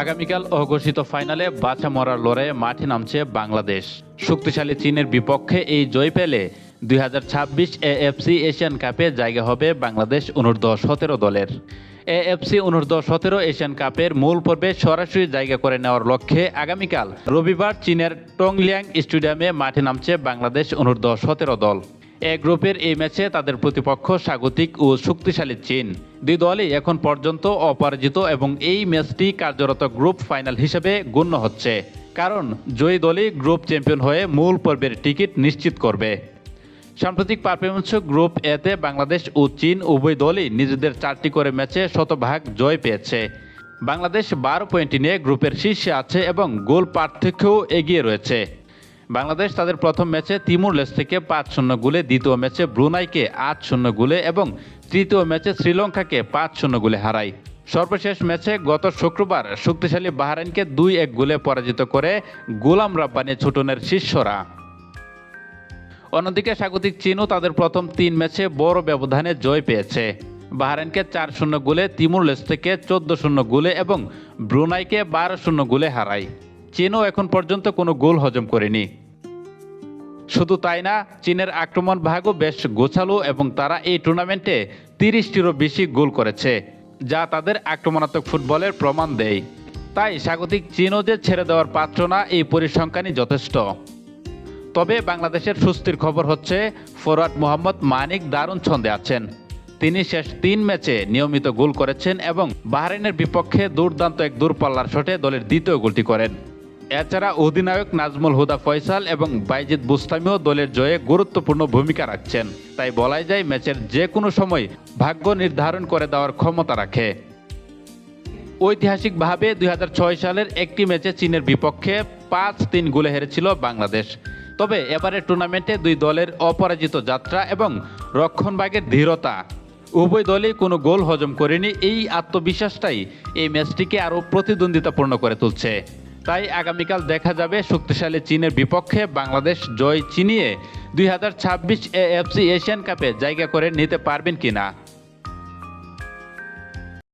আগামীকাল অঘোষিত ফাইনালে বাছা মরার লড়াইয়ে মাঠে নামছে বাংলাদেশ। শক্তিশালী চীনের বিপক্ষে এই জয় পেলে দুই হাজার ছাব্বিশ এএফসি এশিয়ান কাপে জায়গা হবে বাংলাদেশ অনূর্ধ্ব সতেরো দলের। এএফসি অনূর্ধ্ব সতেরো এশিয়ান কাপের মূল পর্বে সরাসরি জায়গা করে নেওয়ার লক্ষ্যে আগামীকাল রবিবার চীনের টংলিয়াং স্টেডিয়ামে মাঠে নামছে বাংলাদেশ অনূর্ধ্ব সতেরো দল। এ গ্রুপের এই ম্যাচে তাদের প্রতিপক্ষ স্বাগতিক ও শক্তিশালী চীন। দুই দলই এখন পর্যন্ত অপরাজিত এবং এই ম্যাচটি কার্যরত গ্রুপ ফাইনাল হিসেবে গণ্য হচ্ছে। কারণ জয়ী দলই গ্রুপ চ্যাম্পিয়ন হয়ে মূল পর্বের টিকিট নিশ্চিত করবে। সাম্প্রতিক পারফরমেন্স গ্রুপ এতে বাংলাদেশ ও চীন উভয় দলই নিজেদের চারটি করে ম্যাচে শতভাগ জয় পেয়েছে। বাংলাদেশ বারো পয়েন্ট নিয়ে গ্রুপের শীর্ষে আছে এবং গোল পার্থক্যও এগিয়ে রয়েছে। বাংলাদেশ তাদের প্রথম ম্যাচে তিমুর লেস থেকে পাঁচ শূন্য গোলে, দ্বিতীয় ম্যাচে ব্রুনাইকে আট শূন্য গোলে এবং তৃতীয় ম্যাচে শ্রীলঙ্কাকে পাঁচ শূন্য গোলে হারায়। সর্বশেষ ম্যাচে গত শুক্রবার শক্তিশালী বাহরাইনকে দুই এক গোলে পরাজিত করে গোলাম রাব্বানি ছুটনের শিষ্যরা। অন্যদিকে স্বাগতিক চীনও তাদের প্রথম তিন ম্যাচে বড় ব্যবধানে জয় পেয়েছে। বাহরাইনকে চার শূন্য গোলে, তিমুর লেস থেকে চোদ্দ শূন্য গোলে এবং ব্রুনাইকে বারো শূন্য গোলে হারায়। চীনও এখন পর্যন্ত কোনো গোল হজম করেনি। শুধু তাই না, চীনের আক্রমণ ভাগও বেশ গোছালো এবং তারা এই টুর্নামেন্টে তিরিশটিরও বেশি গোল করেছে, যা তাদের আক্রমণাত্মক ফুটবলের প্রমাণ দেয়। তাই স্বাগতিক চীনও যে ছেড়ে দেওয়ার পাত্র না, এই পরিসংখ্যানই যথেষ্ট। তবে বাংলাদেশের সুস্থির খবর হচ্ছে ফরওয়ার্ড মোহাম্মদ মানিক দারুণ ছন্দে আছেন। তিনি শেষ তিন ম্যাচে নিয়মিত গোল করেছেন এবং বাহরাইনের বিপক্ষে দুর্দান্ত এক দূরপাল্লার শটে দলের দ্বিতীয় গোলটি করেন। এছাড়া অধিনায়ক নাজমুল হুদা ফয়সাল এবং বাইজিদ বুস্তামিও দলের জয়ে গুরুত্বপূর্ণ ভূমিকা রাখছেন। তাই বলাই যায় ম্যাচের যে কোনো সময় ভাগ্য নির্ধারণ করে দেওয়ার ক্ষমতা রাখে। ঐতিহাসিকভাবে দুই হাজার ছয় সালের একটি ম্যাচে চীনের বিপক্ষে পাঁচ তিন গোলে হেরেছিল বাংলাদেশ। তবে এবারের টুর্নামেন্টে দুই দলের অপরাজিত যাত্রা এবং রক্ষণভাগের ধীরতা। উভয় দলই কোনো গোল হজম করেনি, এই আত্মবিশ্বাসটাই এই ম্যাচটিকে আরও প্রতিদ্বন্দ্বিতাপূর্ণ করে তুলছে। তাই আগামীকাল দেখা যাবে শক্তিশালী চীনের বিপক্ষে বাংলাদেশ জয় চিনিয়ে দুই হাজার ছাব্বিশ এএফসি এশিয়ান কাপে জায়গা করে নিতে পারবেন কিনা।